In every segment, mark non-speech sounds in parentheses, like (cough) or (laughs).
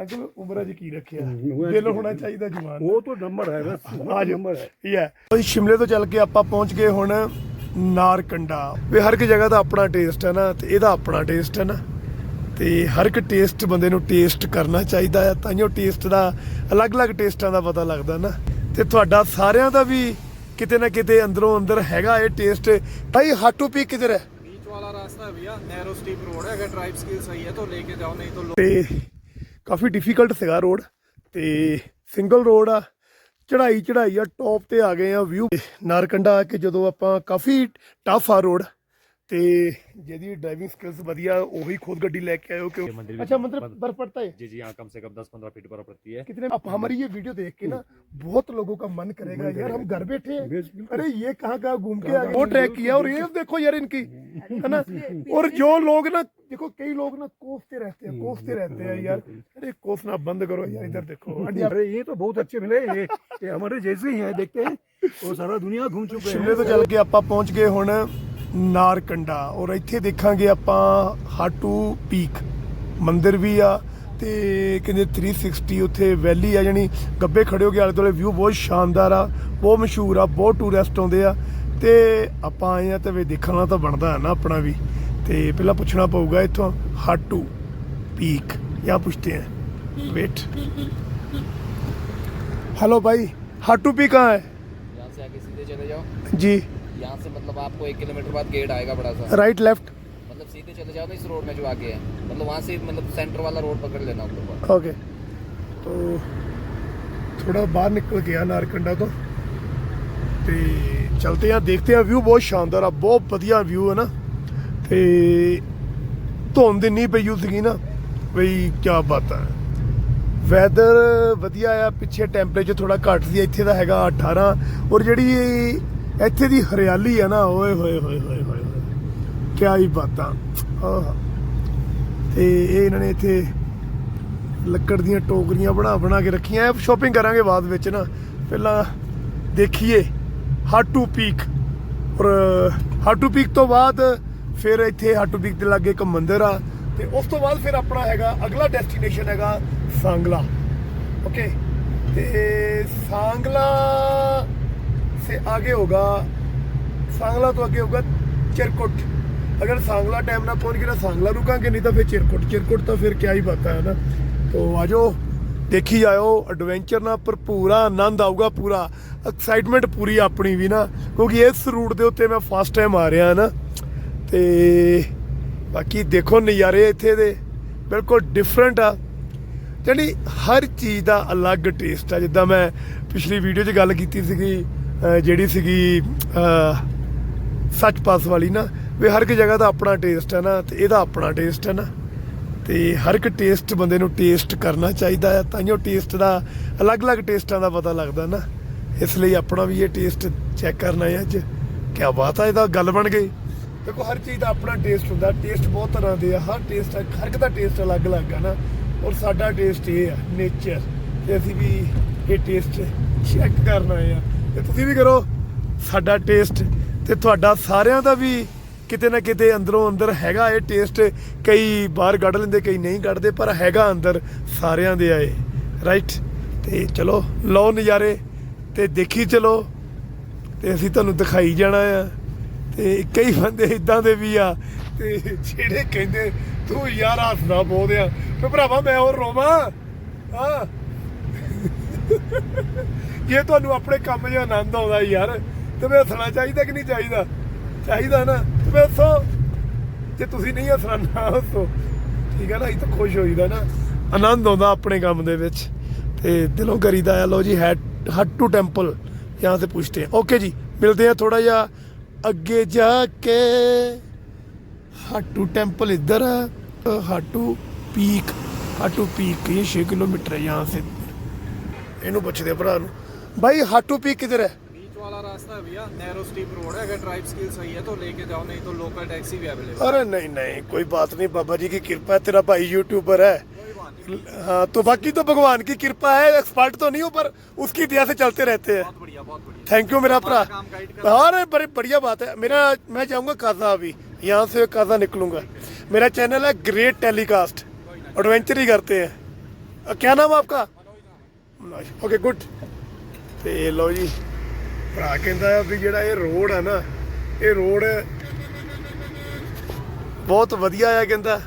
Uncle ਉਮਰਾਂ 'ਚ ਕੀ ਰੱਖਿਆ ਦਿਲ ਹੋਣਾ ਚਾਹੀਦਾ ਜਵਾਨ वो तो नंबर है बस ਆ ਜਾ नंबर है ਇਹ ਹੈ ਅਸੀਂ ਸ਼ਿਮਲੇ ਤੋਂ ਚੱਲ ਕੇ ਆਪਾਂ ਪਹੁੰਚ ਗਏ ਹੁਣ ਨਾਰਕੰਡਾ ਵੀ ਹਰ ਇੱਕ ਜਗ੍ਹਾ ਦਾ ਆਪਣਾ ਟੇਸਟ ਹੈ ਨਾ ਤੇ ਇਹਦਾ ਆਪਣਾ ਟੇਸਟ ਹੈ ਨਾ ਤੇ ਹਰ ਇੱਕ ਟੇਸਟ ਬੰਦੇ ਨੂੰ ਟੇਸਟ ਕਰਨਾ ਚਾਹੀਦਾ ਹੈ ਤਾਂ ਜੋ ਟੇਸਟ ਦਾ ਅਲੱਗ-ਅਲੱਗ ਟੇਸਟਾਂ ਦਾ ਪਤਾ ਲੱਗਦਾ ਨਾ ਤੇ ਤੁਹਾਡਾ ਸਾਰਿਆਂ ਦਾ ਵੀ ਕਿਤੇ ਨਾ ਕਿਤੇ ਅੰਦਰੋਂ ਅੰਦਰ ਹੈਗਾ ਇਹ ਟੇਸਟ ਭਾਈ ਹਾਟੂ ਪੀ ਕਿਧਰ ਹੈ बीच वाला रास्ता है भैया नैरो स्टीप रोड है अगर ड्राइव स्किल सही है तो लेके जाओ नहीं तो लो ਤੇ ਕਾਫੀ ਡਿਫਿਕਲਟ ਸੀਗਾ ਰੋਡ ਤੇ ਸਿੰਗਲ ਰੋਡ ਆ ਚੜਾਈ ਚੜਾਈ ਆ ਟੌਪ ਤੇ ਆ ਗਏ ਆ ਵਿਊ ਨਾਰਕੰਡਾ ਆ ਕੇ ਜਦੋਂ ਆਪਾਂ ਕਾਫੀ ਟਫ ਆ ਰੋਡ ਤੇ ਜਿਹਦੀ ਡਰਾਈਵਿੰਗ ਸਕਿੱਲਸ ਵਧੀਆ ਉਹੀ ਖੁਦ ਗੱਡੀ ਲੈ ਕੇ ਆਇਓ ये मंदिर कि भी अच्छा मतलब बंद- बर्फ पड़ता है जी जी यहाँ कम से कम दस पंद्रह फीट बर्फ पड़ती है कितने अब हमारी ये वीडियो देख के ना बहुत लोगों का मन करेगा यार हम घर बैठे हैं अरे ये कहाँ कहाँ घूम के आ गए वो ट्रैक किया और ये देखो यार इनकी है ना और जो लोग ना देखो कई लोग ना कोसते रहते हैं कोसते रहते हैं यार अरे कोसना बंद करो यार इधर देखो अरे ये तो बहुत अच्छे मिले ये, ये हमारे जैसे ही हैं देखते हैं वो सारा दुनिया घूम चुके ਸ਼ਿਮਲੇ ਤੋਂ ਚੱਲ ਕੇ ਆਪਾਂ ਪਹੁੰਚ ਗਏ ਹੁਣ ਨਾਰਕੰਡਾ ਔਰ ਇੱਥੇ ਦੇਖਾਂਗੇ ਆਪਾਂ ਹਾਟੂ ਪੀਕ ਮੰਦਿਰ ਵੀ ਆ ਤੇ ਕਹਿੰਦੇ 360 ਉੱਥੇ ਵੈਲੀ ਆ ਜਾਨੀ ਗੱਬੇ ਖੜੇ ਹੋ ਕੇ ਆਲੇ ਦੁਆਲੇ ਵਿਊ ਬਹੁਤ ਸ਼ਾਨਦਾਰ ਆ ਬਹੁਤ ਮਸ਼ਹੂਰ ਆ ਬਹੁਤ ਟੂਰਿਸਟ ਆਉਂਦੇ ਆ ਤੇ ਆਪਾਂ ਆਏ ਆ ਤੇ ਵੇ ਦੇਖਣਾ ਤਾਂ ਬਣਦਾ ਹੈ ਨਾ ਆਪਣਾ ਵੀ ਤੇ ਪਹਿਲਾਂ ਪੁੱਛਣਾ ਪਊਗਾ ਇੱਥੋਂ ਹਾਟੂ ਪੀਕ ਜਾਂ ਪੁੱਛਤੇ ਹੈ ਵੇਟ हेलो भाई हाटू पी कहाँ है यहाँ से आगे सीधे चले जाओ जी यहाँ से मतलब आपको एक किलोमीटर बाद गेट आएगा बड़ा सा राइट लेफ्ट मतलब सीधे चले जाओ ना इस रोड में जो आगे है मतलब वहाँ से मतलब सेंटर वाला रोड पकड़ लेना ऊपर ओके तो थोड़ा बाहर निकल गया नारकंडा तो ਤੇ ਚਲਤੇ ਆ ਦੇਖਦੇ ਆ ਵਿਊ ਬਹੁਤ ਸ਼ਾਨਦਾਰ ਆ ਬਹੁਤ ਵਧੀਆ ਵਿਊ ਹੈ ਨਾ ਤੇ ਧੁੰਦ ਇੰਨੀ ਪਈ ਹੋਈ ਸੀਗੀ ਨਾ ਬਈ ਕੀ ਬਾਤ ਹੈ ਵੈਦਰ ਵਧੀਆ ਆ ਪਿੱਛੇ ਟੈਂਪਰੇਚਰ ਥੋੜਾ ਘੱਟ ਸੀ ਇੱਥੇ ਦਾ ਹੈਗਾ 18 ਔਰ ਜਿਹੜੀ ਇੱਥੇ ਦੀ ਹਰਿਆਲੀ ਆ ਨਾ, ਓਏ ਹੋਏ ਹੋਏ ਹੋਏ ਹੋਏ ਕਿਆ ਹੀ ਬਾਤਾਂ। ਆਹ। ਤੇ ਇਹ ਇਹਨਾਂ ਨੇ ਇੱਥੇ ਲੱਕੜ ਦੀਆਂ ਟੋਕਰੀਆਂ ਬਣਾ ਬਣਾ ਕੇ ਰੱਖੀਆਂ। ਸ਼ਾਪਿੰਗ ਕਰਾਂਗੇ ਬਾਅਦ ਵਿੱਚ ਨਾ। ਪਹਿਲਾਂ ਦੇਖੀਏ। ਹਾਟੂ ਪੀਕ ਔਰ ਹਾਟੂ ਪੀਕ ਤੋਂ ਬਾਅਦ ਫਿਰ ਇੱਥੇ ਹਾਟੂ ਪੀਕ ਦੇ ਲਾਗੇ ਇੱਕ ਮੰਦਿਰ ਆ। ਤੇ ਉਸ ਤੋਂ ਬਾਅਦ ਫਿਰ ਆਪਣਾ ਹੈਗਾ, ਅਗਲਾ ਡੈਸਟੀਨੇਸ਼ਨ ਹੈਗਾ ਸਾਂਗਲਾ ਓਕੇ ਤੇ ਸਾਂਗਲਾ से आगे होगा सांगला तो आगे होगा चिरकुट अगर सांगला टाइम ना पहुंच गया सांगला रुकांगे नहीं तो फिर चिरकुट चिरकुट तो फिर क्या ही बात है ना तो आजो ਦੇਖੀ ਜਾਓ ਐਡਵੈਂਚਰ ਨਾਲ ਭਰਪੂਰ ਆ ਆਨੰਦ ਆਊਗਾ ਪੂਰਾ ਐਕਸਾਈਟਮੈਂਟ ਪੂਰੀ ਆਪਣੀ ਵੀ ਨਾ ਕਿਉਂਕਿ ਇਸ ਰੂਟ ਦੇ ਉੱਤੇ ਮੈਂ ਫਸਟ ਟਾਈਮ ਆ ਰਿਹਾ ਨਾ ਤੇ ਬਾਕੀ ਦੇਖੋ ਨਜ਼ਾਰੇ ਇੱਥੇ ਦੇ ਬਿਲਕੁਲ ਡਿਫਰੈਂਟ ਆ ਜਾਣੀ ਹਰ ਚੀਜ਼ ਦਾ ਅਲੱਗ ਟੇਸਟ ਆ ਜਿੱਦਾਂ ਮੈਂ ਪਿਛਲੀ ਵੀਡੀਓ 'ਚ ਗੱਲ ਕੀਤੀ ਸੀਗੀ ਅਹ ਜਿਹੜੀ ਸੀਗੀ, ਅਹ, ਸੱਚ ਪਾਸ ਵਾਲੀ ਨਾ, ਵੀ ਹਰ ਇੱਕ ਜਗ੍ਹਾ ਦਾ ਆਪਣਾ ਟੇਸਟ ਹੈ ਨਾ, ਤੇ ਇਹਦਾ ਆਪਣਾ ਟੇਸਟ ਹੈ ਨਾ। ਤੇ ਹਰ ਇੱਕ ਟੇਸਟ ਬੰਦੇ ਨੂੰ ਟੇਸਟ ਕਰਨਾ ਚਾਹੀਦਾ ਹੈ, ਤਾਂ ਜੋ ਟੇਸਟ ਦਾ ਅਲੱਗ-ਅਲੱਗ ਟੇਸਟਾਂ ਦਾ ਪਤਾ ਲੱਗਦਾ ਨਾ। ਇਸ ਲਈ ਆਪਣਾ ਵੀ ਇਹ ਟੇਸਟ ਚੈੱਕ ਕਰਨਾ ਹੈ ਅੱਜ। ਕੀ ਬਾਤ ਹੈ ਇਹਦਾ ਗੱਲ ਬਣ ਗਈ। ਦੇਖੋ, ਹਰ ਚੀਜ਼ ਦਾ ਆਪਣਾ ਟੇਸਟ ਹੁੰਦਾ ਟੇਸਟ ਬਹੁਤ ਤਰ੍ਹਾਂ ਦੇ ਆ, ਹਰ ਟੇਸਟ ਹਰ ਇੱਕ ਦਾ ਟੇਸਟ ਅਲੱਗ-ਅਲੱਗ ਆ ਨਾ। ਔਰ ਸਾਡਾ ਟੇਸਟ ਇਹ ਆ ਨੇਚਰ ਤੇ ਅਸੀਂ ਵੀ ਇਹ ਟੇਸਟ ਚੈੱਕ ਕਰਨਾ ਆ ਤੇ ਤੁਸੀਂ ਵੀ ਕਰੋ। ਸਾਡਾ ਟੇਸਟ ਤੇ ਤੁਹਾਡਾ ਸਾਰਿਆਂ ਦਾ ਵੀ ਕਿਤੇ ਨਾ ਕਿਤੇ ਅੰਦਰੋਂ ਅੰਦਰ ਹੈਗਾ ਇਹ ਟੇਸਟ ਕਈ ਬਾਹਰ ਕੱਢ ਲੈਂਦੇ, ਕਈ ਨਹੀਂ ਕੱਢਦੇ, ਪਰ ਹੈਗਾ ਅੰਦਰ, ਸਾਰਿਆਂ ਦੇ ਆਏ। ਰਾਈਟ ਤੇ ਚਲੋ, ਲਓ ਨਜ਼ਾਰੇ ਤੇ ਦੇਖੀ ਚਲੋ। ਤੇ ਅਸੀਂ ਤੁਹਾਨੂੰ ਦਿਖਾਈ ਜਾਣਾ ਆ। ਤੇ ਕਈ ਬੰਦੇ ਇਦਾਂ ਦੇ ਵੀ ਆ। ਤੇ ਜਿਹੜੇ ਕਹਿੰਦੇ, ਤੂੰ ਯਾਰ ਹੱਸਦਾ ਬਹੁਤ ਆ। ਤੇ ਭਰਾਵਾ, ਮੈਂ ਹੋਰ ਰੋਵਾਂ। ਹਾਂ। ਜੇ ਤੁਹਾਨੂੰ ਆਪਣੇ ਕੰਮ 'ਚ ਆਨੰਦ ਆਉਂਦਾ ਯਾਰ ਤੇ ਮੈਂ ਹੱਸਣਾ ਚਾਹੀਦਾ ਕਿ ਨਹੀਂ ਚਾਹੀਦਾ ਚਾਹੀਦਾ ਨਾ ਤੇ ਮੈਂ ਹੱਸੋ ਜੇ ਤੁਸੀਂ ਨਹੀਂ ਹੱਸਣਾ ਨਾ ਹੱਸੋ ਠੀਕ ਹੈ ਨਾ ਇਹ ਤਾਂ ਖੁਸ਼ ਹੋਈਦਾ ਨਾ ਆਨੰਦ ਆਉਂਦਾ ਆਪਣੇ ਕੰਮ ਦੇ ਵਿੱਚ ਤੇ ਦਿਲੋਂ ਕਰੀਦਾ ਆ ਲੋ ਜੀ ਹੈਟ ਹਟ ਟੂ ਟੈਂਪਲ यहाँ से पूछते हैं ओके जी मिलते हैं थोड़ा या आगे जाके हाटू टेम्पल इधर है हाटू पीक हाटू पीक ये छः किलोमीटर है यहाँ से ਇਹਨੂੰ ਪੁੱਛਦੇ ਆ ਭਰਾ ਨੂੰ ਭਾਈ ਹਾਟੂ ਪੀਕ ਕਿਧਰ ਹੈ बीच वाला रास्ता है भैया नैरो स्टीप रोड है अगर ड्राइव स्किल सही है तो लेके जाओ नहीं तो लोकल टैक्सी भी अवेलेबल अरे नहीं नहीं कोई बात नहीं बाबा जी की कृपा है तेरा भाई यूट्यूबर है हाँ तो बाकी तो भगवान की कृपा है एक्सपर्ट तो नहीं हो पर उसकी दया से चलते रहते हैं बहुत बढ़िया बहुत बढ़िया थैंक यू मेरा भरा काम गाइड कर अरे बड़ी बढ़िया बात है मेरा मैं जाऊंगा काजा अभी यहाँ से काजा निकलूंगा मेरा चैनल है ग्रेट टेलीकास्ट एडवेंचर ही करते हैं अ, क्या नाम है आपका मनोज ओके गुड ਤੇ ਲਓ ਜੀ ਭਰਾ ਕਹਿੰਦਾ ਆ ਵੀ ਜਿਹੜਾ ਇਹ ਰੋਡ ਆ ਨਾ ਇਹ ਰੋਡ ਬਹੁਤ ਵਧੀਆ ਆ ਕਹਿੰਦਾ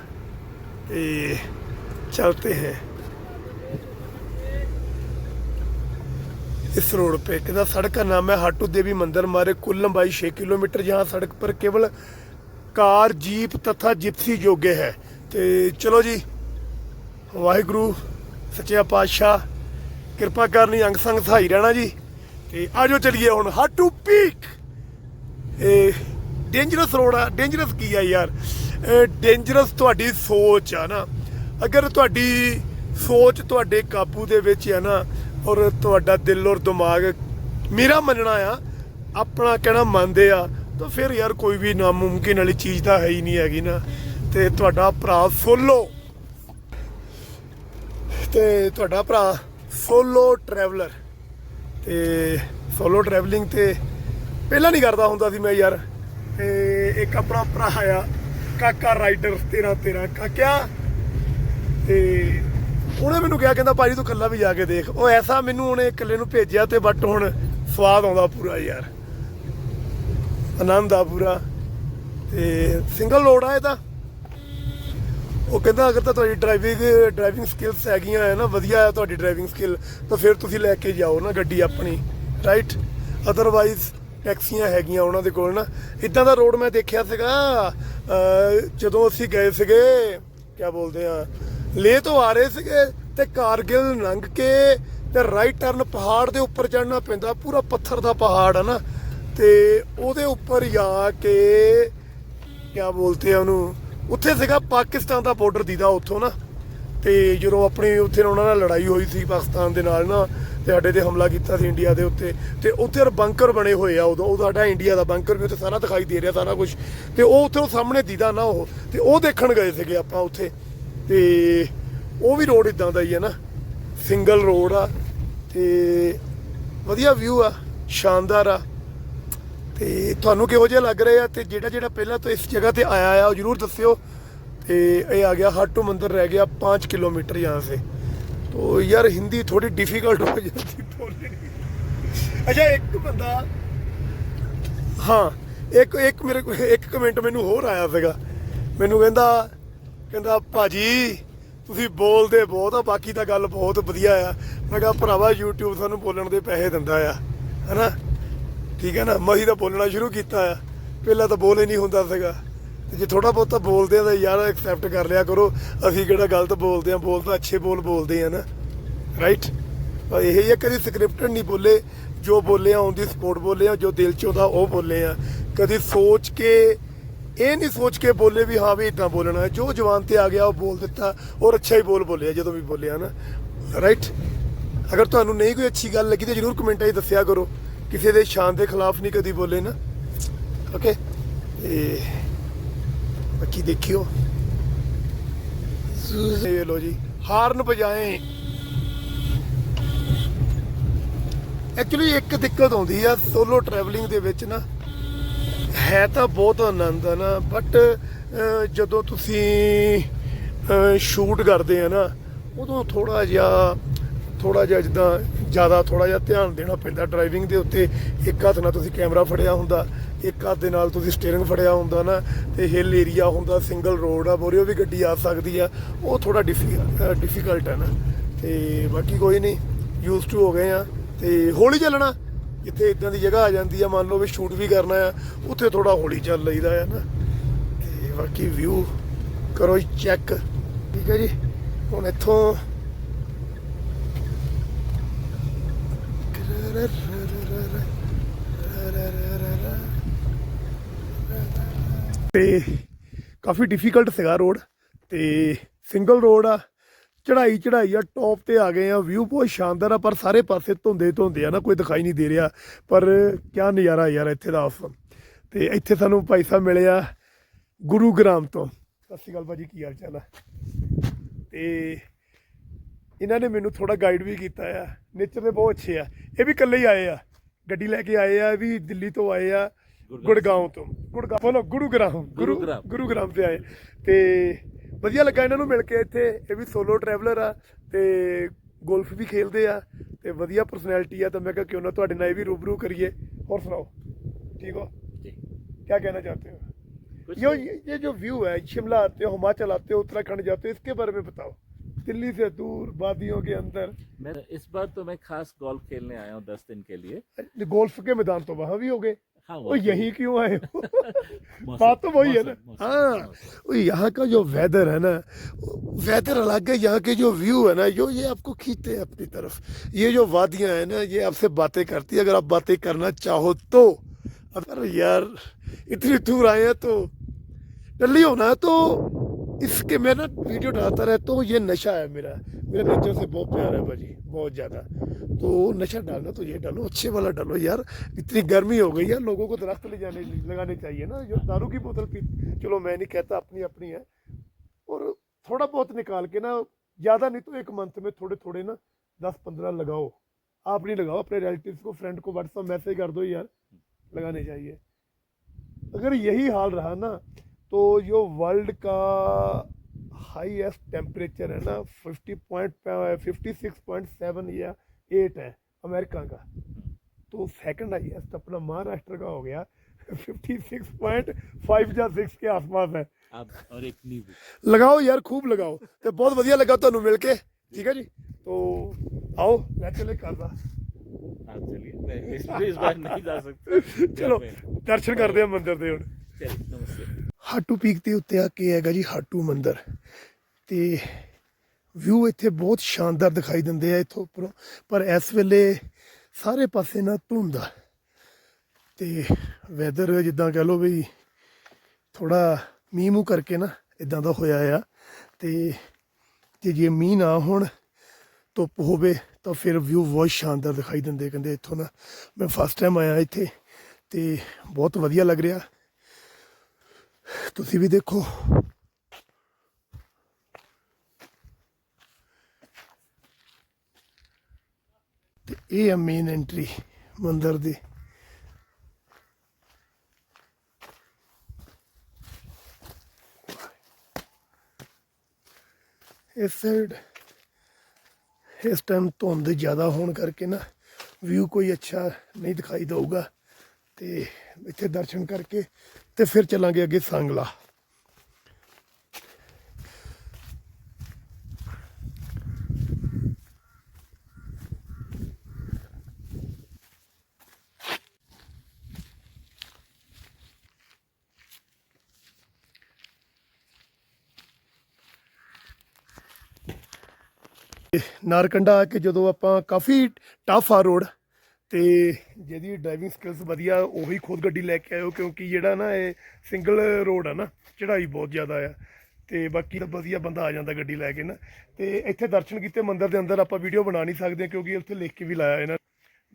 ਤੇ ਚਲਤੇ ਹੈ इस रोड पे कहता सड़क का नाम है हाटू देवी मंदिर हमारे कुल लंबाई 6 किलोमीटर जहाँ सड़क पर केवल कार जीप तथा जिप्सी योग्य है ਤੇ ਚਲੋ ਜੀ ਵਾਹਿਗੁਰੂ ਸੱਚਿਆ ਪਾਤਸ਼ਾਹ ਕਿਰਪਾ ਕਰਨੀ ਅੰਗ ਸੰਗ ਸਹਾਈ ਰਹਿਣਾ ਜੀ। ਤੇ ਆਜੋ ਚਲੀਏ ਹੁਣ, ਹਾਟੂ ਪੀਕ। ਇਹ ਡੇਂਜਰਸ ਰੋਡ ਆ ਡੇਂਜਰਸ ਕੀ ਆ ਯਾਰ? ਡੇਂਜਰਸ ਤੁਹਾਡੀ ਸੋਚ ਆ ਨਾ। ਅਗਰ ਤੁਹਾਡੀ ਸੋਚ ਤੁਹਾਡੇ ਕਾਬੂ ਦੇ ਵਿੱਚ ਆ ਨਾ, ਔਰ ਤੁਹਾਡਾ ਦਿਲ ਔਰ ਦਿਮਾਗ ਮੇਰਾ ਮੰਨਣਾ ਆ, ਆਪਣਾ ਕਹਿਣਾ ਮੰਨਦੇ ਆ, ਤਾਂ ਫਿਰ ਯਾਰ ਕੋਈ ਵੀ ਨਾਮੁਮਕਿਨ ਵਾਲੀ ਚੀਜ਼ ਤਾਂ ਹੈ ਹੀ ਨਹੀਂ ਹੈਗੀ ਨਾ। ਤੇ ਤੁਹਾਡਾ ਭਰਾ ਸੋਲੋ ਤੇ ਤੁਹਾਡਾ ਭਰਾ ਸੋਲੋ ਟਰੈਵਲਰ ਤੇ ਸੋਲੋ ਟਰੈਵਲਿੰਗ ਤੇ ਪਹਿਲਾਂ ਨਹੀਂ ਕਰਦਾ ਹੁੰਦਾ ਸੀ ਮੈਂ ਯਾਰ। ਤੇ ਇੱਕ ਆਪਣਾ ਭਰਾ ਆ ਕਾਕਾ ਰਾਈਡਰ 13 13 ਕਾਕਿਆ। ਤੇ ਉਹਨੇ ਮੈਨੂੰ ਕਿਹਾ, ਕਹਿੰਦਾ ਭਾਜੀ ਤੂੰ ਇਕੱਲਾ ਵੀ ਜਾ ਕੇ ਦੇਖ। ਉਹ ਐਸਾ ਮੈਨੂੰ ਉਹਨੇ ਇਕੱਲੇ ਨੂੰ ਭੇਜਿਆ ਤੇ ਬਟ ਹੁਣ ਸਵਾਦ ਆਉਂਦਾ ਪੂਰਾ ਯਾਰ। ਆਨੰਦ ਆ ਪੂਰਾ। ਤੇ ਸਿੰਗਲ ਲੋਡ ਆ ਇਹ ਤਾਂ। ਉਹ ਕਹਿੰਦਾ, ਅਗਰ ਤਾਂ ਤੁਹਾਡੀ ਡਰਾਈਵਿੰਗ ਡਰਾਈਵਿੰਗ ਸਕਿੱਲਸ ਹੈਗੀਆਂ ਹੈ ਨਾ, ਵਧੀਆ ਹੈ ਤੁਹਾਡੀ ਡਰਾਈਵਿੰਗ ਸਕਿੱਲ ਤਾਂ ਫਿਰ ਤੁਸੀਂ ਲੈ ਕੇ ਜਾਓ ਨਾ ਗੱਡੀ ਆਪਣੀ ਰਾਈਟ ਅਦਰਵਾਈਜ਼ ਟੈਕਸੀਆਂ ਹੈਗੀਆਂ ਉਹਨਾਂ ਦੇ ਕੋਲ ਨਾ। ਇਦਾਂ ਦਾ ਰੋਡ ਮੈਂ ਦੇਖਿਆ ਸੀਗਾ ਜਦੋਂ ਅਸੀਂ ਗਏ ਸੀਗੇ ਕੀ ਬੋਲਦੇ ਆ ਲੇਹ ਤੋਂ ਆ ਰਹੇ ਸੀਗੇ, ਤੇ ਕਾਰਗਿਲ ਲੰਘ ਕੇ ਤੇ ਰਾਈਟ ਟਰਨ ਪਹਾੜ ਦੇ ਉੱਪਰ ਚੜਨਾ ਪੈਂਦਾ, ਪੂਰਾ ਪੱਥਰ ਦਾ ਪਹਾੜ ਹੈ ਨਾ। ਤੇ ਉਹਦੇ ਉੱਪਰ ਜਾ ਕੇ, ਕਿਆ ਬੋਲਤੇ ਆ ਉਹਨੂੰ ਉੱਥੇ ਸੀਗਾ ਪਾਕਿਸਤਾਨ ਦਾ ਬਾਰਡਰ ਦੀਦਾ ਉੱਥੋਂ ਨਾ। ਤੇ ਜਦੋਂ ਆਪਣੀ ਉੱਥੇ ਉਹਨਾਂ ਨਾਲ ਲੜਾਈ ਹੋਈ ਸੀ ਪਾਕਿਸਤਾਨ ਦੇ ਨਾਲ ਨਾ, ਤੇ ਸਾਡੇ ਤੇ ਹਮਲਾ ਕੀਤਾ ਸੀ ਇੰਡੀਆ ਦੇ ਉੱਤੇ। ਤੇ ਉੱਥੇ ਬੰਕਰ ਬਣੇ ਹੋਏ ਆ ਉਦੋਂ, ਉਹ ਸਾਡਾ ਇੰਡੀਆ ਦਾ ਬੰਕਰ ਵੀ ਉੱਥੇ ਸਾਰਾ ਦਿਖਾਈ ਦੇ ਰਿਹਾ, ਸਾਰਾ ਕੁਝ ਤੇ ਉਹ ਉੱਥੇ ਉਹ ਸਾਹਮਣੇ ਦੀਦਾ ਨਾ ਉਹ, ਤੇ ਉਹ ਦੇਖਣ ਗਏ ਸੀਗੇ ਆਪਾਂ ਉੱਥੇ। ਤੇ ਉਹ ਵੀ ਰੋਡ ਇਦਾਂ ਦਾ ਹੀ ਹੈ ਨਾ। ਸਿੰਗਲ ਰੋਡ ਆ, ਤੇ ਵਧੀਆ ਵਿਊ ਆ, ਸ਼ਾਨਦਾਰ ਆ। ਤੇ ਤੁਹਾਨੂੰ ਕਿਹੋ ਜਿਹਾ ਲੱਗ ਰਿਹਾ ਤੇ ਜਿਹੜਾ ਜਿਹੜਾ ਪਹਿਲਾਂ ਤੋਂ ਇਸ ਜਗ੍ਹਾ ਤੇ ਆਇਆ ਆ ਉਹ ਜਰੂਰ ਦੱਸਿਓ। ਤੇ ਇਹ ਆ ਗਿਆ, ਹਾਟੂ ਮੰਦਰ ਰਹਿ ਗਿਆ 5 ਕਿਲੋਮੀਟਰ ਯਹਾਂ ਸੇ। ਤੋ ਯਾਰ ਹਿੰਦੀ ਥੋੜੀ ਡਿਫਿਕਲਟ ਹੋ ਜਾਂਦੀ ਬੋਲਣੀ। ਅੱਛਾ, ਇੱਕ ਬੰਦਾ, ਹਾਂ, ਇੱਕ ਇੱਕ ਮੇਰੇ ਕੋਲ, ਇੱਕ ਕਮੈਂਟ ਮੈਨੂੰ ਹੋਰ ਆਇਆ ਸੀਗਾ। ਮੈਨੂੰ ਕਹਿੰਦਾ ਕਹਿੰਦਾ, ਭਾਜੀ, ਤੁਸੀਂ ਬੋਲਦੇ ਬਹੁਤ ਆ, ਬਾਕੀ ਤਾਂ ਗੱਲ ਬਹੁਤ ਵਧੀਆ ਆ। ਮੈਂ ਕਿਹਾ, ਭਰਾਵਾ, YouTube ਸਾਨੂੰ ਬੋਲਣ ਦੇ ਪੈਸੇ ਦਿੰਦਾ ਆ। ਹਨਾ? ਠੀਕ ਹੈ ਨਾ? ਮਹੀ ਤਾਂ ਬੋਲਣਾ ਸ਼ੁਰੂ ਕੀਤਾ ਆ। ਪਹਿਲਾਂ ਤਾਂ ਬੋਲ ਹੀ ਨਹੀਂ ਹੁੰਦਾ ਸੀਗਾ। ਤੇ ਜੇ ਥੋੜਾ ਬਹੁਤਾ ਬੋਲਦੇ ਆ ਤਾਂ ਯਾਰ ਐਕਸੈਪਟ ਕਰ ਲਿਆ ਕਰੋ। ਅਸੀਂ ਕਿਹੜਾ ਗਲਤ ਬੋਲਦੇ ਆ? ਬੋਲ ਤਾਂ ਅੱਛੇ ਬੋਲ ਬੋਲਦੇ ਆ ਨਾ। ਰਾਈਟ ਪਰ ਇਹ ਹੀ ਕਦੀ ਸਕ੍ਰਿਪਟਡ ਨਹੀਂ ਬੋਲੇ। ਜੋ ਬੋਲੇ ਆ ਔਨ ਦੀ ਸਪੋਰਟ ਬੋਲੇ ਆ, ਜੋ ਦਿਲ ਚ ਆਉਂਦਾ ਉਹ ਬੋਲੇ ਆ। ਕਦੀ ਸੋਚ ਕੇ, ਇਹ ਨਹੀਂ ਸੋਚ ਕੇ ਬੋਲੇ ਵੀ ਹਾਂ ਵੀ ਇਦਾਂ ਬੋਲਣਾ ਜੋ ਜਵਾਨ ਤੇ ਆ ਗਿਆ, ਉਹ ਬੋਲ ਦਿੱਤਾ। ਔਰ ਅੱਛਾ ਹੀ ਬੋਲ ਬੋਲਿਆ, ਜਦੋਂ ਵੀ ਬੋਲਿਆ ਨਾ। ਰਾਈਟ ਅਗਰ ਤੁਹਾਨੂੰ ਨਹੀਂ ਕੋਈ ਅੱਛੀ ਗੱਲ ਲੱਗੀ ਤਾਂ ਜਰੂਰ ਕਮੈਂਟਾਂ 'ਚ ਦੱਸਿਆ ਕਰੋ। ਕਿਸੇ ਦੇ ਸ਼ਾਨ ਦੇ ਖਿਲਾਫ ਨਹੀਂ ਕਦੀ ਬੋਲੇ ਨਾ। ਓਕੇ ਤੇ ਬਾਕੀ ਦੇਖਿਓ। ਇਹ ਲੋ ਜੀ, ਹਾਰਨ ਵਜਾਏ। ਐਕਚੁਅਲੀ ਇੱਕ ਦਿੱਕਤ ਆਉਂਦੀ ਆ ਸੋਲੋ ਟਰੈਵਲਿੰਗ ਦੇ ਵਿੱਚ ਨਾ, ਹੈ ਤਾਂ ਬਹੁਤ ਆਨੰਦ ਆ ਨਾ ਬਟ ਜਦੋਂ ਤੁਸੀਂ ਸ਼ੂਟ ਕਰਦੇ ਆ ਨਾ, ਉਦੋਂ ਥੋੜਾ ਜਿਹਾ ਥੋੜਾ ਜਿਹਾ ਜਿੱਦਾਂ ਜ਼ਿਆਦਾ ਥੋੜਾ ਜਿਹਾ ਧਿਆਨ ਦੇਣਾ ਪੈਂਦਾ ਡਰਾਈਵਿੰਗ ਦੇ ਉੱਤੇ। ਇੱਕ ਹੱਥ ਨਾਲ ਤੁਸੀਂ ਕੈਮਰਾ ਫੜਿਆ ਹੁੰਦਾ, ਇੱਕ ਹੱਥ ਦੇ ਨਾਲ ਤੁਸੀਂ ਸਟੀਅਰਿੰਗ ਫੜਿਆ ਹੁੰਦਾ ਨਾ, ਤੇ ਹਿੱਲ ਏਰੀਆ ਹੁੰਦਾ, ਸਿੰਗਲ ਰੋਡ ਆ, ਬੋਰਿਓ ਵੀ ਗੱਡੀ ਆ ਸਕਦੀ ਆ, ਉਹ ਥੋੜਾ ਡਿਫਿਕਲਟ ਹੈ ਨਾ। ਤੇ ਬਾਕੀ ਕੋਈ ਨਹੀਂ ਯੂਜ਼ ਟੂ ਹੋ ਗਏ ਆ, ਤੇ ਹੌਲੀ ਚੱਲਣਾ। ਜਿੱਥੇ ਇਦਾਂ ਦੀ ਜਗ੍ਹਾ ਆ ਜਾਂਦੀ ਆ, ਮੰਨ ਲਓ ਵੀ ਸ਼ੂਟ ਵੀ ਕਰਨਾ ਆ, ਉੱਥੇ ਥੋੜਾ ਹੌਲੀ ਚੱਲ ਲਈਦਾ ਆ ਨਾ। ਤੇ ਬਾਕੀ ਵਿਊ ਕਰੋ ਚੈੱਕ ਠੀਕ ਹੈ ਜੀ, ਹੁਣ ਇੱਥੋਂ ਤੇ ਕਾਫੀ ਡਿਫਿਕਲਟ ਸੀਗਾ ਰੋਡ ਤੇ ਸਿੰਗਲ ਰੋਡ ਆ ਚੜਾਈ ਚੜਾਈ ਆ ਟੌਪ ਤੇ ਆ ਗਏ ਆ ਵਿਊ ਬਹੁਤ ਸ਼ਾਨਦਾਰ ਆ, ਪਰ ਸਾਰੇ ਪਾਸੇ ਧੁੰਦੇ ਧੁੰਦੇ ਆ ਨਾ, ਕੋਈ ਦਿਖਾਈ ਨਹੀਂ ਦੇ ਰਿਹਾ, ਪਰ ਕਿਆ ਨਜ਼ਾਰਾ ਯਾਰ ਇੱਥੇ ਦਾ ਆਸਮ ਤੇ ਇੱਥੇ ਸਾਨੂੰ ਭਾਈ ਸਾਹਿਬ ਮਿਲੇ ਆ ਗੁਰੂਗ੍ਰਾਮ ਤੋਂ। ਸਤਿ ਸ਼੍ਰੀ ਅਕਾਲ ਭਾਜੀ, ਕੀ ਹਾਲ ਚਾਲ ਆ? ਤੇ ਇਹਨਾਂ ਨੇ ਮੈਨੂੰ ਥੋੜਾ ਗਾਈਡ ਵੀ ਕੀਤਾ ਆ ਨੇਚਰ ਦੇ ਬਹੁਤ ਅੱਛੇ ਆ ਇਹ ਵੀ ਇਕੱਲੇ ਹੀ ਆਏ ਆ ਗੱਡੀ ਲੈ ਕੇ ਆਏ ਆ ਇਹ ਵੀ ਦਿੱਲੀ ਤੋਂ ਆਏ ਆ ਗੁੜਗਾਉਂ ਤੋਂ ਗੁੜਗਾਉਂ ਬੋਲੋ ਗੁਰੂਗ੍ਰਾਮ ਗੁਰੂ ਗੁਰੂਗ੍ਰਾਮ ਤੇ ਆਏ ਤੇ ਵਧੀਆ ਲੱਗਾ ਇਹਨਾਂ ਨੂੰ ਮਿਲ ਕੇ ਇੱਥੇ ਇਹ ਵੀ ਸੋਲੋ ਟਰੈਵਲਰ ਆ ਤੇ ਗੋਲਫ ਵੀ ਖੇਲਦੇ ਆ ਤੇ ਵਧੀਆ ਪਰਸਨੈਲਿਟੀ ਆ ਤਾਂ ਮੈਂ ਕਿਹਾ ਕਿਉਂ ਨਾ ਤੁਹਾਡੇ ਨਾਲ ਇਹ ਵੀ ਰੂਬਰੂ ਕਰੀਏ ਹੋਰ ਸੁਣਾਓ ਠੀਕ ਹੋ जी क्या कहना चाहते हो कुछ यो नहीं। ये, ये जो व्यू है शिमला आते हो हिमाचल आते हो उत्तराखंड जाते हो इसके बारे में बताओ दिल्ली से दूर वादियों के अंदर। मैं इस बार तो मैं खास गोल्फ खेलने आया हूँ दस दिन के लिए। गोल्फ के मैदान तो वहाँ भी हो गए। हाँ वो यहीं क्यों आए (laughs) बात तो वही है ना। हाँ यहाँ का जो वेदर है ना वेदर अलग है यहाँ के जो व्यू है ना जो ये आपको खींचते हैं अपनी तरफ़। ये जो वादियाँ है ना ये आपसे बातें करती है। अगर आप बातें करना चाहो तो अगर यार इतनी दूर आए हैं तो टल्ली होना है तो इसके मैं ना वीडियो डालता रहता हूँ, ये नशा है मेरा। मेरा नेचर से बहुत प्यार है भाजी, बहुत ज़्यादा। तो नशा डालना तो ये डालो, अच्छे वाला डालो यार। इतनी गर्मी हो गई है लोगों को दरख्त ले जाने, लगाने चाहिए ना। जो दारू की बोतल पी, चलो मैं नहीं कहता, अपनी अपनी है। और थोड़ा बहुत निकाल के ना, ज़्यादा नहीं तो एक मंथ में थोड़े थोड़े ना दस पंद्रह लगाओ। आप नहीं लगाओ, अपने रिलेटिव को फ्रेंड को व्हाट्सअप मैसेज कर दो यार, लगाने चाहिए। अगर यही हाल रहा ना तो जो वर्ल्ड का हाईएस्ट टेम्परेचर है ना 50 point fifty six point seven या एट है अमेरिका का तो सेकंड हाईएस्ट अपना महाराष्ट्र का हो गया 56.5 ਜਾਂ 6 के आसपास है आप और एक नींबू ਲਗਾਓ ਯਾਰ ਖੂਬ ਲਗਾਓ ਤੇ ਬਹੁਤ ਵਧੀਆ ਲੱਗਾ ਤੁਹਾਨੂੰ ਮਿਲ ਕੇ ਠੀਕ ਹੈ ਜੀ तो आओ मैं चले करदा आप चलिए मैं इस, इस बार नहीं जा सकता ਚਲੋ घर में। ਦਰਸ਼ਨ ਕਰਦੇ ਆ ਮੰਦਿਰ ਦੇ ਹੁਣ चलिए नमस्ते ਹਾਟੂ ਪੀਕ ਦੇ ਉੱਤੇ ਆ ਕੇ ਹੈਗਾ ਜੀ ਹਾਟੂ ਮੰਦਿਰ। ਤੇ ਵਿਊ ਇੱਥੇ ਬਹੁਤ ਸ਼ਾਨਦਾਰ ਦਿਖਾਈ ਦਿੰਦੇ ਆ ਇੱਥੋਂ ਉੱਪਰੋਂ। ਪਰ ਇਸ ਵੇਲੇ ਸਾਰੇ ਪਾਸੇ ਨਾ ਧੁੰਦ ਆ। ਤੇ ਵੈਦਰ ਜਿੱਦਾਂ ਕਹ ਲਓ ਵੀ ਥੋੜਾ ਮੀਂਹ ਮੂੰਹ ਕਰਕੇ ਨਾ ਇਦਾਂ ਦਾ ਹੋਇਆ ਆ। ਤੇ ਜੇ ਜੇ ਮੀਂਹ ਨਾ ਹੋਣ, ਧੁੱਪ ਹੋਵੇ ਤਾਂ ਫਿਰ ਵਿਊ ਬਹੁਤ ਸ਼ਾਨਦਾਰ ਦਿਖਾਈ ਦਿੰਦੇ ਕਹਿੰਦੇ ਇੱਥੋਂ ਨਾ ਮੈਂ ਫਸਟ ਟਾਈਮ ਆਇਆ ਇੱਥੇ ਤੇ ਬਹੁਤ ਵਧੀਆ ਲੱਗ ਰਿਹਾ। ਤੁਸੀਂ ਵੀ ਦੇਖੋ ਤੇ ਇਹ ਹੈ ਮੇਨ ਐਂਟਰੀ ਮੰਦਰ ਦੀ ਇਸ ਸਾਈਡ ਇਸ ਟਾਈਮ ਧੁੰਦ ਜ਼ਿਆਦਾ ਹੋਣ ਕਰਕੇ ਨਾ ਵਿਊ ਕੋਈ ਅੱਛਾ ਨਹੀਂ ਦਿਖਾਈ ਦਊਗਾ ਤੇ ਇੱਥੇ ਦਰਸ਼ਨ ਕਰਕੇ ਤੇ ਫਿਰ ਚੱਲਾਂਗੇ ਅੱਗੇ ਸੰਗਲਾ। ਨਾਰਕੰਡਾ ਆ ਕੇ ਜਦੋਂ ਆਪਾਂ ਕਾਫੀ ਟਫ ਆ ਰੋਡ ਤੇ ਜਿਹਦੀ ਡਰਾਈਵਿੰਗ ਸਕਿੱਲਸ ਵਧੀਆ ਉਹੀ ਖੁਦ ਗੱਡੀ ਲੈ ਕੇ ਆਇਓ ਕਿਉਂਕਿ ਜਿਹੜਾ ਨਾ ਇਹ ਸਿੰਗਲ ਰੋਡ ਆ ਨਾ ਚੜਾਈ ਬਹੁਤ ਜ਼ਿਆਦਾ ਆ ਤੇ ਬਾਕੀ ਤਾਂ ਵਧੀਆ ਬੰਦਾ ਆ ਜਾਂਦਾ ਗੱਡੀ ਲੈ ਕੇ ਨਾ ਤੇ ਇੱਥੇ ਦਰਸ਼ਨ ਕੀਤੇ ਮੰਦਿਰ ਦੇ ਅੰਦਰ ਆਪਾਂ ਵੀਡੀਓ ਬਣਾ ਨਹੀਂ ਸਕਦੇ ਕਿਉਂਕਿ ਉੱਥੇ ਲਿਖ ਕੇ ਵੀ ਲਾਇਆ ਇਹਨਾਂ ਨੇ।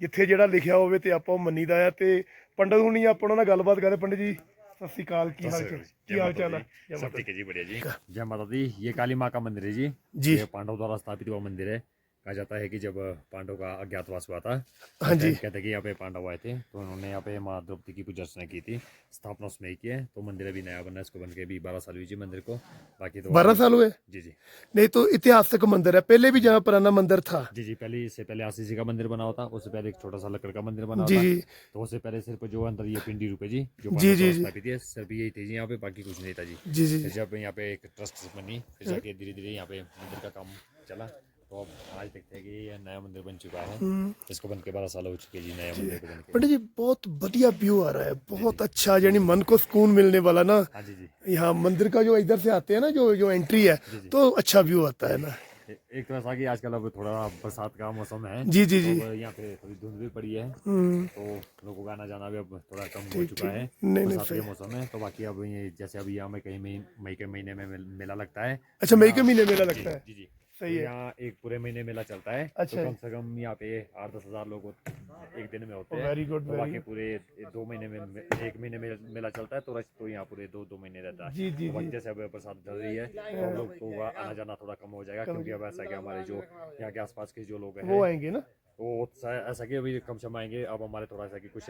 ਜਿੱਥੇ ਜਿਹੜਾ ਲਿਖਿਆ ਹੋਵੇ ਤੇ ਆਪਾਂ ਉਹ ਮੰਨੀਦਾ ਆ ਤੇ ਪੰਡਤ ਹੁਣੀ ਆਪਾਂ ਉਹਨਾਂ ਨਾਲ ਗੱਲਬਾਤ ਕਰਦੇ ਪੰਡਤ ਜੀ ਸਤਿ ਸ੍ਰੀ ਅਕਾਲ ਕੀ ਹਾਲ ਚਾਲ ਕੀ ਹਾਲ ਚਾਲ ਹੈ ਜੈ सब ਮਾਤਾ ठीक है जी बढ़िया जी जय माता दी ये काली माँ का मंदिर है जी जी। ये पांडव द्वारा स्थापित हुआ मंदिर है कहा जाता है कि जब पांडव का अज्ञातवास हुआ था हाँ जी। कहते हैं कि यहाँ पे पांडव आए थे तो उन्होंने यहाँ पे माँ द्रौपदी की पूजा अर्चना की थी स्थापना उसमें ही की है तो मंदिर अभी नया बना इसको बन के अभी बारह साल हुई जी मंदिर को बाकी तो बारह साल हुए? जी जी। नहीं तो ऐतिहासिक मंदिर है पहले भी जहाँ पुराना मंदिर था। जी जी पहले इससे पहले आशीष जी का मंदिर बना हुआ था उससे पहले एक छोटा सा लकड़ का मंदिर बना जी जी। तो उससे पहले सिर्फ़ जो अंदर ये पिंडी रूपे जी जो जी, जी। स्थापित है सिर्फ़ यही थी जी यहाँ पे बाकी कुछ नहीं था जी। जी जी जब यहाँ पे एक ट्रस्ट बनी फिर जाके धीरे धीरे यहाँ पे मंदिर का काम चला। तो अब आज देखते हैं कि ये नया मंदिर बन चुका है। इसको बन के बारह साल हो चुके जी नया मंदिर को बन के। पंडित जी बहुत बढ़िया व्यू आ रहा है बहुत अच्छा यानी मन को सुकून मिलने वाला ना। हाँ यहाँ मंदिर का जो इधर से आते हैं ना जो जो एंट्री है तो अच्छा व्यू आता है ना। एक तरह से कि आजकल अब थोड़ा बरसात का मौसम है। जी जी जी। तो यहाँ पे थोड़ी धुंध भी पड़ी है। हम्म, तो लोगों का आना जाना भी अब थोड़ा कम हो चुका है बरसात। के मौसम है तो बाकी अब ये जैसे अभी यहाँ में कहीं मई के महीने में मेला लगता है। अच्छा मई के महीने मेला लगता है? जी जी। सही तो है। यहाँ एक पूरे महीने मेला चलता है। अच्छा। तो कम से कम यहाँ पे आठ दस हज़ार लोग एक दिन में होते हैं। very good, तो बाकी पूरे दो महीने में एक महीने में मेला चलता है तो रश तो यहाँ पूरे दो दो महीने रहता है। जी जी तो जैसे अब बरसात चल रही है तो हम लोग को आना जाना थोड़ा कम हो जाएगा क्योंकि अब ऐसा कि हमारे जो यहाँ के आसपास के जो लोग वो आएँगे ना? वो ऐसा कि अभी कम से कम आएँगे। अब हमारे थोड़ा सा कि कुछ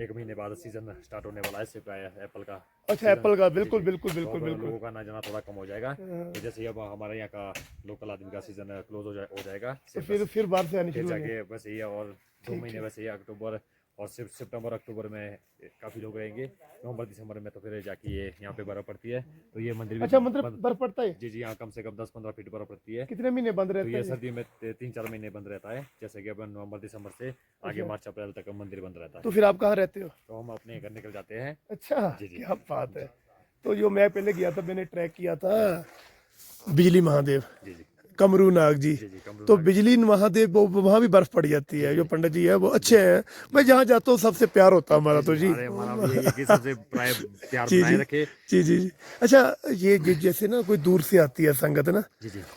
एक महीने बाद सीजन स्टार्ट होने वाला है सिर्फ एप्पल का अच्छा एप्पल का बिल्कुल बिल्कुल तो बिल्कुल अब बिल्कुल लोगों का ना जाना थोड़ा कम हो जाएगा तो जैसे ही अब हमारे यहाँ का लोकल आदमी का सीजन क्लोज हो, जाए, हो जाएगा तो सिर्फ फिर फिर बाहर से आनी फिर शुरू हो गए जाके बस ये और दो महीने वैसे ही अक्टूबर और सिर्फ़ सितंबर अक्टूबर में काफ़ी लोग रहेंगे नवंबर दिसंबर में तो फिर जाके ये यहाँ पे बर्फ़ पड़ती है। तो ये मंदिर भी अच्छा मंदिर बर्फ़ पड़ता है? जी जी यहाँ कम से कम दस पंद्रह फीट बर्फ़ पड़ती है। कितने महीने बंद तो रहता ये है? सर्दी में तीन चार महीने बंद रहता है। जैसे कि अब नवंबर दिसंबर से आगे मार्च अप्रैल तक मंदिर बंद रहता है। तो फिर आप कहाँ रहते हो? तो हम अपने घर निकल जाते हैं। अच्छा जी, जी। क्या बात है। तो जो मैं पहले गया था मैंने ट्रैक किया था। बिजली महादेव। जी जी। कमरू नाग जी। जी जी तो बिजली महादेव वो वहाँ भी बर्फ़ पड़ जाती है जो पंडित जी है वो अच्छे हैं। मैं जहाँ जाता हूँ सबसे प्यार होता है हमारा तो जी। है जी, जी। जी जी अच्छा ये जैसे ना कोई दूर से आती है संगत ना?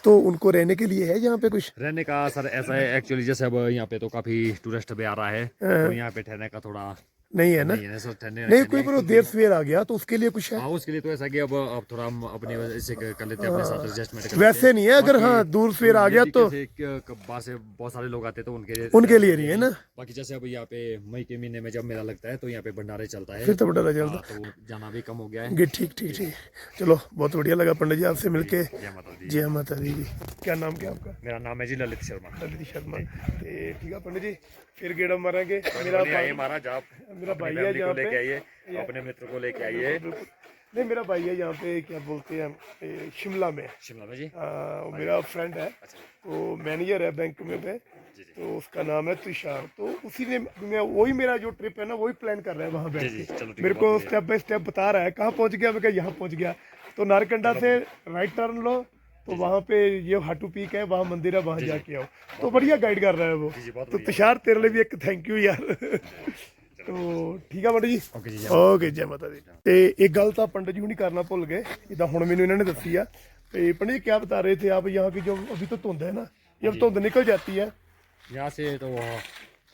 तो उनको रहने के लिए है यहाँ पे कुछ? रहने का सर ऐसा है एक्चुअली जैसे अब यहाँ पे तो काफ़ी टूरिस्ट भी आ रहा है। तो यहाँ पे ठहरने का थोड़ा नहीं है ना? नहीं है ठहरने नहीं कोई पर देर सवेर आ गया तो उसके लिए कुछ है? हाँ उसके लिए तो ऐसा कि अब अब थोड़ा हम अपने इसे कर लेते हैं अपने साथ एडजस्टमेंट वैसे नहीं है अगर हाँ दूर सवेर आ गया तो बाहर से बहुत सारे लोग आते हैं तो उनके लिए उनके लिए नहीं है ना? बाकी जैसे अब यहाँ पे मई के महीने में जब मेला लगता है तो यहाँ पे भंडारे चलता है। फिर तो बड़ा रहा चलता हाँ, तो जाना भी कम हो गया है। ठीक ठीक ठीक। चलो बहुत बढ़िया लगा पंडित जी आपसे मिलके। जय माता माता जी। क्या नाम क्या आपका? मेरा नाम है जी ललित शर्मा। ललित शर्मा। ठीक है पंडित जी फिर गेड़ा मारेंगे। मेरा आप मेरा भाई है यहाँ पे। आइए अपने मित्र को लेके आइए। नहीं मेरा भाई है यहाँ पे क्या बोलते हैं शिमला में। शिमला में जी। आ, वो मेरा फ्रेंड है। अच्छा। तो मैनेजर है बैंक में पे। तो उसका नाम है तुषार। तो उसी ने मैं वही मेरा जो ट्रिप है ना वही प्लान कर रहा है वहाँ है, मेरे को स्टेप बाय स्टेप बता रहा है कहाँ पहुँच गया? मैं यहाँ पहुँच गया। तो नारकंडा से राइट टर्न लो तो वहाँ पे ये हाटू पीक है वहाँ मंदिर है वहाँ जाके आओ। तो बढ़िया गाइड कर रहा है वो। तो तुषार तेरे लिए भी एक थैंक यू यार। तो ਠੀਕ ਆ ਪੰਡਤ ਜੀ ओके जी ਓਕੇ ਜੈ ਮਾਤਾ ਦੀ ਤੇ ਇੱਕ ਗੱਲ ਤਾਂ ਪੰਡਤ ਜੀ ਹੁਣੀ ਕਰਨਾ ਭੁੱਲ ਗਏ ਜਿੱਦਾਂ ਹੁਣ ਮੈਨੂੰ ਇਹਨਾਂ ਨੇ ਦੱਸੀ ਆ ਤੇ ਪੰਡਤ ਜੀ क्या बता रहे थे आप यहाँ की जो अभी तो धुंध है ना जब धुंध निकल जाती है यहाँ से तो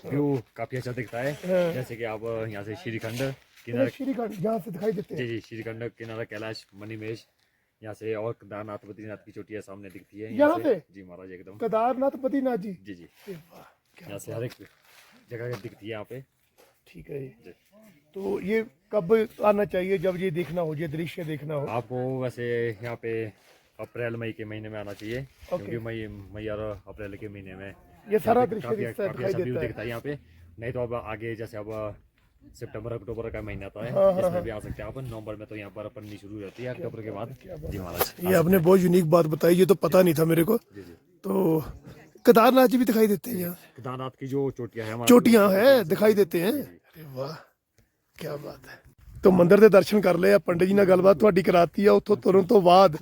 व्यू काफी अच्छा दिखता है जैसे कि आप यहाँ से श्रीखंड किनारा श्रीखंड यहाँ से दिखाई देते जी हैं जी श्रीखंड किनारा कैलाश मणिमेश यहाँ से और केदारनाथ बद्रीनाथ की चोटियाँ सामने दिखती है यहाँ पे? जी महाराज एकदम केदारनाथ बद्रीनाथ जी जी जी अरे वाह क्या यहाँ से हर एक जगह दिखती है यहाँ पे ठीक है जी। तो ये कब आना चाहिए जब ये देखना हो ये दृश्य देखना हो? आपको वैसे यहाँ पे अप्रैल मई के महीने में आना चाहिए क्योंकि मई मई और अप्रैल के महीने में ये सारा दृश्य दिखता है है। है यहाँ पे। नहीं तो अब आगे जैसे अब सितंबर अक्टूबर का महीना आता है हाँ, हाँ, इसमें भी आ सकते हैं नवंबर में तो यहाँ पर पड़नी शुरू हो जाती है अक्टूबर के बाद। जी महाराज। ये आपने बहुत यूनिक बात बताई ये तो पता नहीं था मेरे को। तो केदारनाथ जी भी दिखाई देते हैं यहाँ केदारनाथ की जो चोटियाँ है हमारे ਚੋਟੀਆਂ ਹੈ ਦਿਖਾਈ ਦਿੱਤੇ ਹੈ ਅਰੇ ਵਾਹ ਕੀ ਬਾਤ ਹੈ ਤੋ ਮੰਦਿਰ ਦੇ ਦਰਸ਼ਨ ਕਰ ਲਏ ਆ ਪੰਡਿਤ ਜੀ ਨਾਲ ਗੱਲਬਾਤ ਤੁਹਾਡੀ ਕਰਾਤੀ ਆ ਉੱਥੋਂ ਤੁਰਨ ਤੋਂ ਬਾਅਦ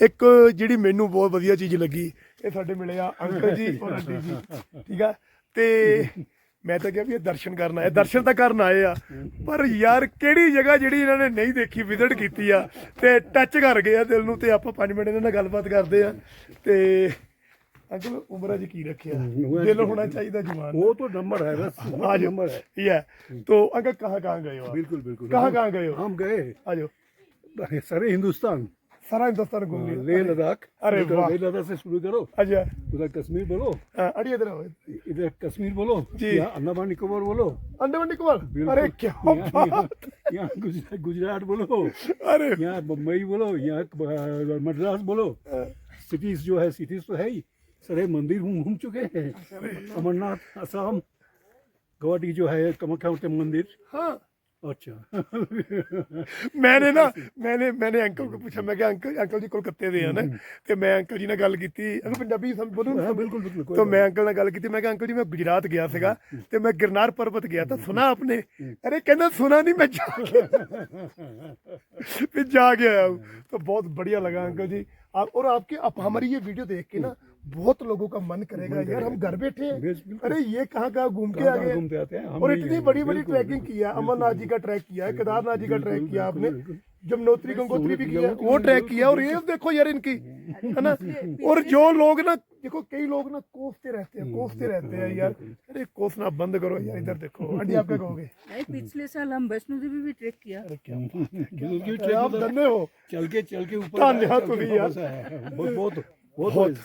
ਇੱਕ ਜਿਹੜੀ ਮੈਨੂੰ ਬਹੁਤ ਵਧੀਆ ਚੀਜ਼ ਲੱਗੀ ਇਹ ਸਾਡੇ ਮਿਲੇ ਆ ਅੰਕਲ ਜੀ ਔਰ ਆਂਟੀ ਜੀ ਠੀਕ ਆ ਤੇ ਮੈਂ ਤਾਂ ਕਿਹਾ ਵੀ ਇਹ ਦਰਸ਼ਨ ਕਰਨ ਆਏ ਦਰਸ਼ਨ ਤਾਂ ਕਰਨ ਆਏ ਆ ਪਰ ਯਾਰ ਕਿਹੜੀ ਜਗ੍ਹਾ ਜਿਹੜੀ ਇਹਨਾਂ ਨੇ ਨਹੀਂ ਦੇਖੀ ਵਿਜ਼ਿਟ ਕੀਤੀ ਆ ਤੇ ਟੱਚ ਕਰ ਗਏ ਆ ਦਿਲ ਨੂੰ ਤੇ ਆਪਾਂ 5 ਮਿੰਟ ਇਹਨਾਂ ਨਾਲ ਗੱਲਬਾਤ ਕਰਦੇ ਆ ਤੇ ਅੰਕਲ ਉਮਰਾਂ 'ਚ ਕੀ ਰੱਖਿਆ ਦਿਲ ਹੋਣਾ ਚਾਹੀਦਾ ਜਵਾਨ वो तो नंबर है बस आज नंबर है ये है तो अंकल कहाँ कहाँ गए हो आप? बिल्कुल बिल्कुल कहाँ हम- कहाँ गए हो हम गए आ जाओ सारे हिंदुस्तान सारा हिंदुस्तान घूम लिया लेह लद्दाख अरे उधर वाह। लेह लद्दाख से शुरू करो अच्छा उधर कश्मीर बोलो हाँ, अड़ी इधर आओ इधर कश्मीर बोलो जी। यहाँ अंडमान निकोबार बोलो अंडे मंडी कुमार बिल्कुल। अरे क्या यहाँ- बात यहाँ- यहाँ गुजरात गुजरात बोलो अरे यहाँ बम्बई बोलो यहाँ अ, मद्रास बोलो सिटीज जो है सिटीज तो है ही सारे मंदिर घूम घूम चुके हैं अमरनाथ असम गुवाहाटी जो है कामाख्या मंदिर हाँ अच्छा मैंने ना मैंने मैंने अंकल को पूछा मैं क्या अंकल अंकल जी कोलकाते ਦੇ ਆ ਨਾ ਤੇ ਮੈਂ ਅੰਕਲ ਜੀ ਨਾਲ ਗੱਲ ਕੀਤੀ ਅੰਕਲ ਪੰਜਾਬੀ ਸਮ ਬੋਲੋ ਨਾ हाँ, बिल्कुल बिल्कुल कोई तो बात मैं अंकल ਨਾਲ ਗੱਲ ਕੀਤੀ ਮੈਂ ਕਿਹਾ ਅੰਕਲ ਜੀ ਮੈਂ ਗੁਜਰਾਤ ਗਿਆ ਸੀਗਾ ਤੇ ਮੈਂ ਗਿਰਨਾਰ ਪਰਬਤ ਗਿਆ ਤਾਂ ਸੁਨਾ ਆਪਨੇ अरे कहना सुना नहीं मैं जा के फिर जा के आया हूँ तो बहुत बढ़िया लगा अंकल जी आप और आपके आप हमारी ये वीडियो देख के ना बहुत लोगों का मन करेगा यार हम घर बैठे अरे ये कहाँ कहाँ घूम के आ गए घूमते आते हैं, और इतनी बड़ी बड़ी ट्रैकिंग। किया अमरनाथ जी का ट्रैक किया है केदारनाथ जी का ट्रैक किया आपने। जमुनोत्री गंगोत्री भी किया वो ट्रैक किया और ये देखो यार इनकी है ना? (laughs) और जो लोग ना देखो कई लोग ना कोसते रहते हैं कोसते रहते हैं यार। अरे कोसना बंद करो यार इधर देखो। (laughs) आंटी आप क्या कहोगे? नहीं पिछले साल हम वैष्णो देवी भी ट्रेक किया। ट्रैक आप धन्य हो। चल के चल के ऊपर बहुत। बहुत।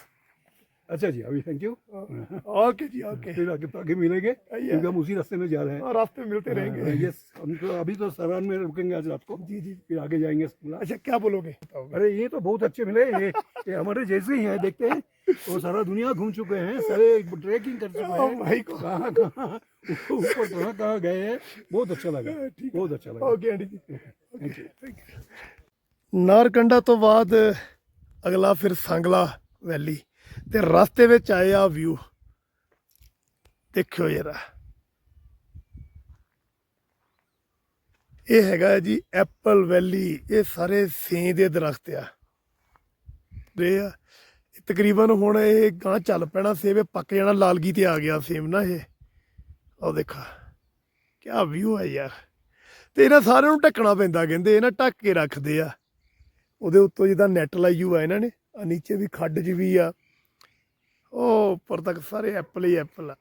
अच्छा जी अभी थैंक यू ओके जी ओके फिर आगे आगे मिलेंगे। क्योंकि हम उसी रास्ते में जा रहे हैं। और रास्ते में मिलते हाँ, रहेंगे। हाँ, यस हम तो अभी तो सरान में रुकेंगे आज रात को। जी जी। फिर आगे जाएँगे अच्छा क्या बोलोगे? अरे ये तो बहुत अच्छे मिले। ये, ये हमारे जैसे ही हैं देखते हैं। वो सारा दुनिया घूम चुके हैं सारे ट्रेकिंग कर चुके oh हैं। भाई को कहाँ कहाँ कहाँ कहाँ गए हैं। बहुत अच्छा लगा। बहुत अच्छा लगा। ओके आंटी जी। नारकंडा तो बाद अगला फिर सांगला वैली। ਤੇ ਰਸਤੇ ਵਿੱਚ ਆਏ ਆ ਵਿਊ ਦੇਖਿਓ ਜਰਾ। ਇਹ ਹੈਗਾ ਜੀ ਐਪਲ ਵੈਲੀ, ਇਹ ਸਾਰੇ ਸੇਂ ਦੇ ਦਰਖਤ ਆ। ਦੇ ਆ। ਤਕਰੀਬਨ ਹੁਣ ਇਹ ਗਾਂ ਚੱਲ ਪੈਣਾ ਸੇਬ, ਇਹ ਪੱਕ ਜਾਣਾ, ਲਾਲਗੀ ਤੇ ਆ ਗਿਆ ਸੇਮ ਨਾ ਇਹ। ਉਹ ਦੇਖਾ ਕੀ ਵਿਊ ਹੈ ਯਾਰ। ਤੇ ਇਹਨਾਂ ਸਾਰਿਆਂ ਨੂੰ ਢੱਕਣਾ ਪੈਂਦਾ, ਕਹਿੰਦੇ ਇਹ ਨਾ ਢੱਕ ਕੇ ਰੱਖਦੇ ਆ। ਉਹਦੇ ਉੱਤੋਂ ਜਿੱਦਾਂ ਨੈਟ ਲਾਈ ਹੋਆ ਇਹਨਾਂ ਨੇ ਆ ਨੀਚੇ ਵੀ ਖੱਡ 'ਚ ਵੀ ਆ। ਉਹ ਉੱਪਰ ਤੱਕ ਸਾਰੇ ਐਪਲ ਹੀ ਐਪਲ ਆ।